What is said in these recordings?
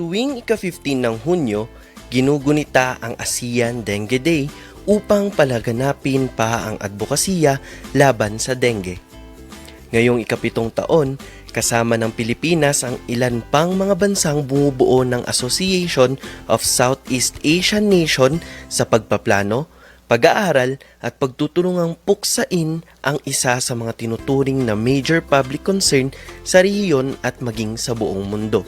Tuwing ika-15 ng Hunyo, ginugunita ang ASEAN Dengue Day upang palaganapin pa ang advokasya laban sa dengue. Ngayong ikapitong taon, kasama ng Pilipinas ang ilan pang mga bansang bumubuo ng Association of Southeast Asian Nation sa pagpaplano, pag-aaral at pagtutulungang puksain ang isa sa mga tinuturing na major public concern sa rehiyon at maging sa buong mundo.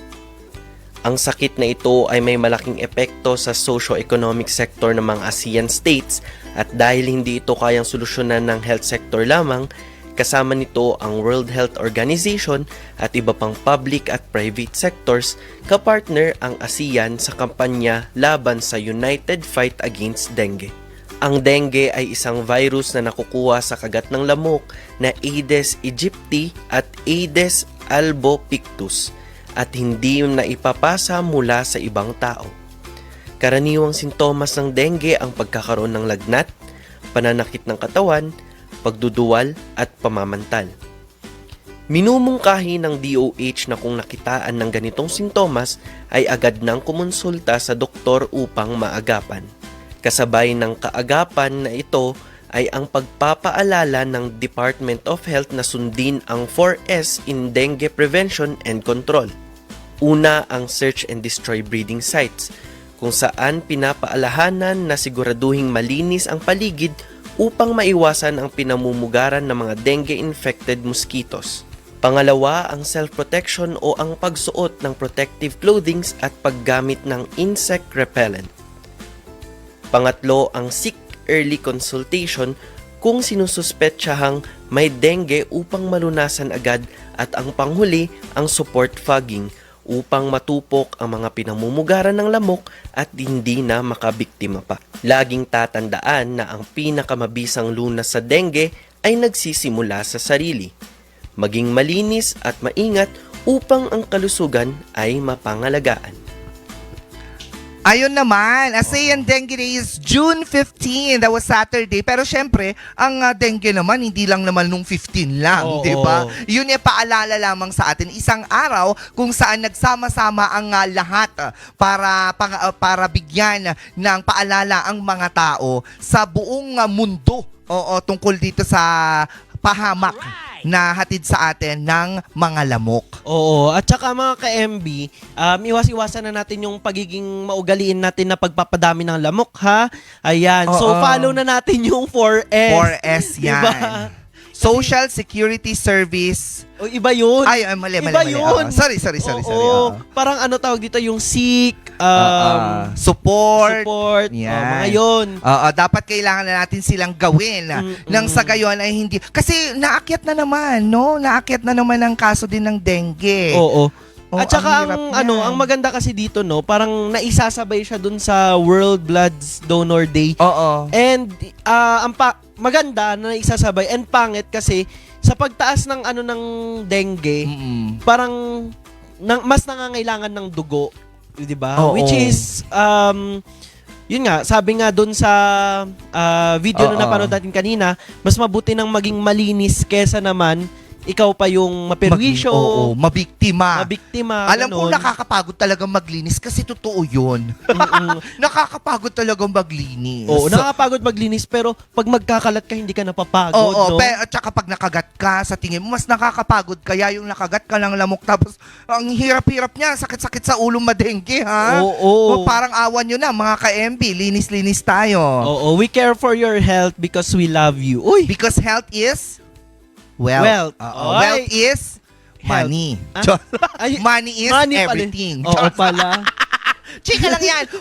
Ang sakit na ito ay may malaking epekto sa socio-economic sector ng mga ASEAN states at dahil hindi ito kayang solusyonan ng health sector lamang, kasama nito ang World Health Organization at iba pang public at private sectors, kapartner ang ASEAN sa kampanya laban sa United Fight Against Dengue. Ang dengue ay isang virus na nakukuha sa kagat ng lamok na Aedes aegypti at Aedes albopictus at hindi yung naipapasa mula sa ibang tao. Karaniwang sintomas ng dengue ang pagkakaroon ng lagnat, pananakit ng katawan, pagduduwal at pamamantal. Minumungkahi ng DOH na kung nakitaan ng ganitong sintomas ay agad nang kumonsulta sa doktor upang maagapan. Kasabay ng kaagapan na ito ay ang pagpapaalala ng Department of Health na sundin ang 4S in dengue prevention and control. Una ang search and destroy breeding sites, kung saan pinapaalahanan na siguraduhing malinis ang paligid upang maiwasan ang pinamumugaran ng mga dengue-infected mosquitoes. Pangalawa, ang self-protection o ang pagsuot ng protective clothings at paggamit ng insect repellent. Pangatlo, ang seek early consultation kung sinususpetsahang may dengue upang malunasan agad at ang panghuli, ang support fogging upang matupok ang mga pinamumugaran ng lamok at hindi na makabiktima pa. Laging tatandaan na ang pinakamabisang lunas sa dengue ay nagsisimula sa sarili. Maging malinis at maingat upang ang kalusugan ay mapangalagaan. Ayun naman, ASEAN Dengue Day is June 15. That was Saturday. Pero syempre, ang ah, dengue naman, hindi lang naman nung 15 lang, Oo. di ba? Yun ay paalala lamang sa atin. Isang araw kung saan nagsama-sama ang ah, lahat ah, para, pang- ah, para bigyan ng paalala ang mga tao sa buong ah, mundo. Oo, tungkol dito sa pahamak na hatid sa atin ng mga lamok. Oo, at saka mga ka-MB, um, iwas-iwasan na natin yung pagiging maugaliin natin na pagpapadami ng lamok, ha? Ayan. So, Oo. follow na natin yung 4S. 4S yan. Diba? Social Security Service. O, iba yun. Ay, ay mali, mali, Iba mali. yun. Oo, sorry, sorry, sorry, Oo, sorry. Oo. Parang ano tawag dito, yung seek, um, Ah, ah. support. support, Yan. oh, mga yun. Oo, dapat kailangan na natin silang gawin Mm-mm. nang sa gayon ay hindi kasi naakyat na naman no naakyat na naman ang kaso din ng dengue Oo. Oo, At saka ang ang, ano, ang maganda kasi dito no, parang naisasabay siya dun sa World Blood Donor Day. oo And ah, ang pa- maganda na isasabay and pangit kasi sa pagtaas ng ano ng dengue, Mm-mm. parang nang, mas nangangailangan ng dugo, 'di ba? Oo. Which is um yun nga, sabi nga doon sa ah, video Oo. na napanood natin kanina, mas mabuti nang maging malinis kesa naman ikaw pa yung maperwisyo, Maging- oo, mabiktima mabiktima. alam ko ganun. nakakapagod talaga maglinis kasi totoo yun nakakapagod talaga maglinis Oo, nakakapagod maglinis pero pag magkakalat ka hindi ka napapagod, Oo, no? pe, at saka pag nakagat ka sa tingin mo, mas nakakapagod kaya yung nakagat ka ng lamok tapos ang hirap-hirap niya, sakit-sakit sa ulo madengge, ha? O, Oo. parang awan nyo na, mga ka-MB, linis-linis tayo. Oo, we care for your health because we love you. Uy, Because health is wealth. Wealth. Oo, Oy. wealth is money. Ah? Char- ay, money is money pala. everything. Oo Char- pala. Chika lang yan.